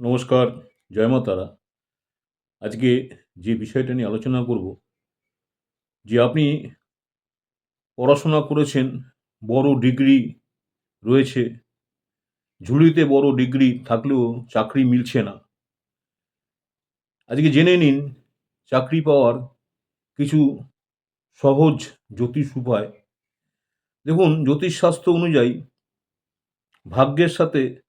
নমস্কার, জয় মা তারা। আজকে যে বিষয়টা নিয়ে আলোচনা করব, যে আপনি পড়াশোনা করেছেন, বড় ডিগ্রি রয়েছে, ঝুড়িতে বড় ডিগ্রি থাকলেও চাকরি মিলছে না। আজকে জেনে নিন, চাকরি পাওয়ার কিছু সহজ জ্যোতিষ উপায়। দেখুন, জ্যোতিষশাস্ত্র অনুযায়ী ভাগ্যের সাথে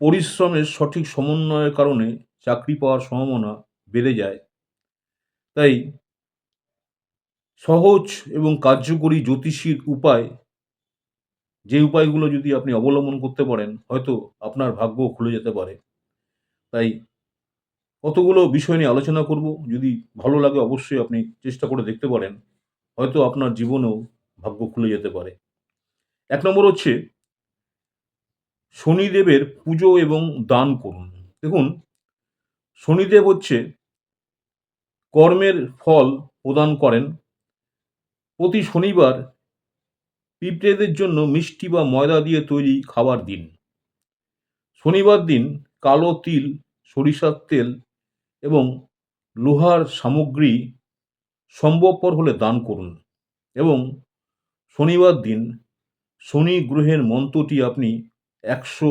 পরিশ্রমের সঠিক সমন্বয়ের কারণে চাকরি পাওয়ার সম্ভাবনা বেড়ে যায়। তাই সহজ এবং কার্যকরী জ্যোতিষীর উপায়, যে উপায়গুলো যদি আপনি অবলম্বন করতে পারেন, হয়তো আপনার ভাগ্য খুলে যেতে পারে। তাই কতগুলো বিষয় নিয়ে আলোচনা করব, যদি ভালো লাগে অবশ্যই আপনি চেষ্টা করে দেখতে পারেন। হয়তো আপনার জীবনেও ভাগ্য খুলে যেতে পারে। এক নম্বর হচ্ছে শনিদেবের পুজো এবং দান করুন। দেখুন, শনিদেব হচ্ছে কর্মের ফল প্রদান করেন। প্রতি শনিবার পিঁপড়েদের জন্য মিষ্টি বা ময়দা দিয়ে তৈরি খাবার দিন। শনিবার দিন কালো তিল, সরিষার তেল এবং লোহার সামগ্রী সম্ভবপর হলে দান করুন এবং শনিবার দিন শনি গ্রহের মন্ত্রটি আপনি একশো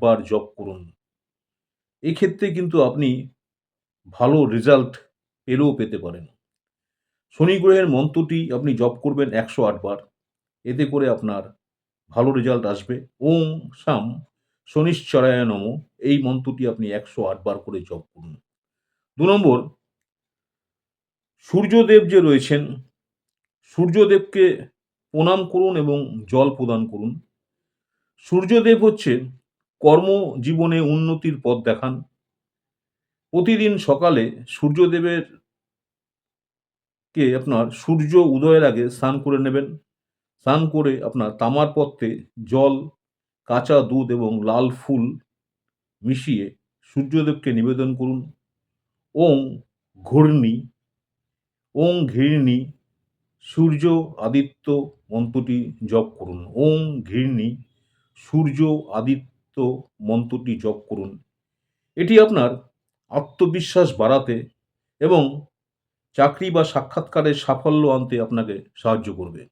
বার জপ করুন। এক্ষেত্রে কিন্তু আপনি ভালো রেজাল্ট পেলেও পেতে পারেন। শনি গ্রহের মন্ত্রটি আপনি জপ করবেন একশো বার। এতে করে আপনার ভালো রেজাল্ট আসবে। ওম সাম শনিশ্চরায় নম। এই মন্ত্রটি আপনি একশো বার করে জপ করুন। দু নম্বর, সূর্যদেব যে রয়েছেন, সূর্যদেবকে প্রণাম করুন এবং জল প্রদান করুন। সূর্যদেব হচ্ছে কর্মজীবনে উন্নতির পথ দেখান। প্রতিদিন সকালে সূর্যদেবের কে আপনার সূর্য উদয়ের আগে স্নান করে নেবেন। স্নান করে আপনার তামার পত্রে জল, কাঁচা দুধ এবং লাল ফুল মিশিয়ে সূর্যদেবকে নিবেদন করুন। ওং ঘূর্ণি, ওং ঘৃণী, সূর্য আদিত্য মন্ত্রটি জপ করুন। ওং ঘৃণী সূর্য আদিত্য মন্ত্রটি জপ করুন। এটি আপনার আত্মবিশ্বাস বাড়াতে এবং চাকরি বা সাক্ষাৎকারের সাফল্য আনতে আপনাকে সাহায্য করবে।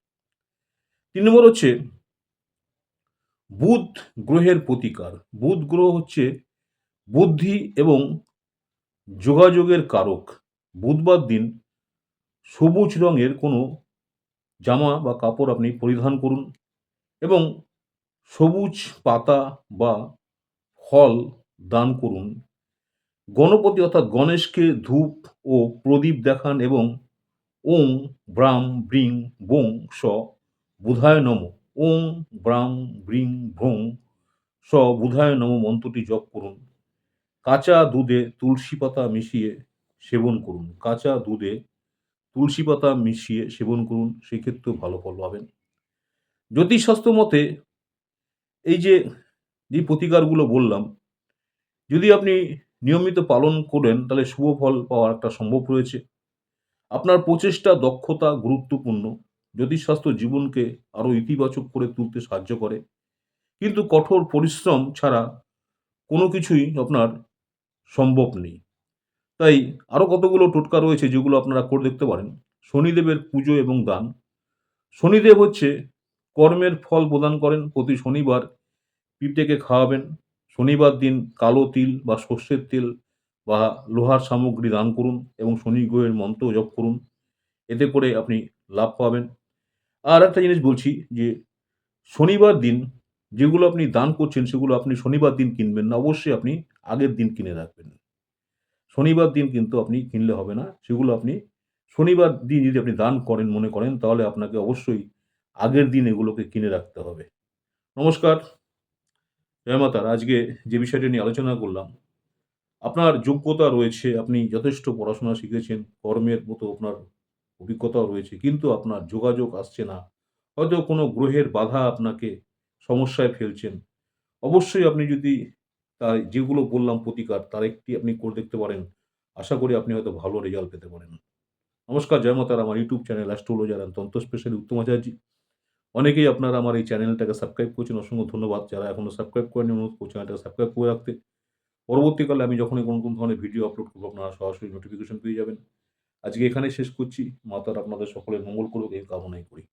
তিন নম্বর হচ্ছে বুধ গ্রহের প্রতিকার। বুধ গ্রহ হচ্ছে বুদ্ধি এবং যোগাযোগের কারক। বুধবার দিন সবুজ রঙের কোনো জামা বা কাপড় আপনি পরিধান করুন এবং সবুজ পাতা বা ফল দান করুন। গণপতি অর্থাৎ গণেশকে ধূপ ও প্রদীপ দেখান এবং ওং ব্রাম ব্রিং বোং স বুধায় নম। ওং ব্রাম ব্রিং ভ্রং স বুধায় নম মন্ত্রটি জপ করুন। কাঁচা দুধে তুলসী পাতা মিশিয়ে সেবন করুন। কাঁচা দুধে তুলসী পাতা মিশিয়ে সেবন করুন, সেক্ষেত্রেও ভালো ফল পাবেন। জ্যোতিষশাস্ত্র মতে এই যে যে প্রতিকারগুলো বললাম, যদি আপনি নিয়মিত পালন করেন, তাহলে শুভ ফল পাওয়ার একটা সম্ভব রয়েছে। আপনার প্রচেষ্টা, দক্ষতা গুরুত্বপূর্ণ। জ্যোতিষশাস্ত্র জীবনকে আরও ইতিবাচক করে তুলতে সাহায্য করে। কিন্তু কঠোর পরিশ্রম ছাড়া কোনো কিছুই আপনার সম্ভব নেই। তাই আরও কতগুলো টোটকা রয়েছে যেগুলো আপনারা করে দেখতে পারেন। শনিদেবের পুজো এবং দান। শনিদেব হচ্ছে কর্মের ফল প্রদান করেন। প্রতি শনিবার পিঁপড়েকে খাওয়াবেন। শনিবার দিন কালো তিল বা সর্ষের তেল বা লোহার সামগ্রী দান করুন এবং শনি গ্রহের মন্ত্র জপ করুন। এতে করে আপনি লাভ পাবেন। আর একটা জিনিস বলছি যে, শনিবার দিন যেগুলো আপনি দান করছেন, সেগুলো আপনি শনিবার দিন কিনবেন না। অবশ্যই আপনি আগের দিন কিনে রাখবেন। শনিবার দিন কিন্তু আপনি কিনলে হবে না। সেগুলো আপনি শনিবার দিন যদি আপনি দান করেন, মনে করেন, তাহলে আপনাকে অবশ্যই আগের দিন এগুলোকে কিনে রাখতে হবে। নমস্কার, জয় মাতার আজকে যে বিষয়টি নিয়ে আলোচনা করলাম, আপনার যোগ্যতা রয়েছে, আপনি যথেষ্ট পড়াশোনা শিখেছেন, কর্মের মতো আপনার অভিজ্ঞতাও রয়েছে, কিন্তু আপনার যোগাযোগ আসছে না। হয়তো কোনো গ্রহের বাধা আপনাকে সমস্যায় ফেলছেন। অবশ্যই আপনি যদি তার যেগুলো বললাম প্রতিকার, তার একটি আপনি করে দেখতে পারেন। আশা করি আপনি হয়তো ভালো রেজাল্ট পেতে পারেন। নমস্কার, জয় মাতার আমার ইউটিউব চ্যানেল অ্যাস্ট্রোলজার অ্যান্ড তন্ত্র স্পেশালি উত্তম আচার্যি অনেকেই আপনারা আমার এই চ্যানেলটাকে সাবস্ক্রাইব করছেন। অসংখ্য ধন্যবাদ। যারা এখনও সাবস্ক্রাইব করেনি অনুরোধ করছেন চ্যানেলটাকে সাবস্ক্রাইব করে রাখতে। পরবর্তীকালে আমি যখনই কোনো কোনো ধরনের ভিডিও আপলোড করব, আপনারা সরাসরি নোটিফিকেশন পেয়ে যাবেন। আজকে এখানে শেষ করছি। মাতার আপনাদের সকলের মঙ্গল করুক, এই কামনাই করি।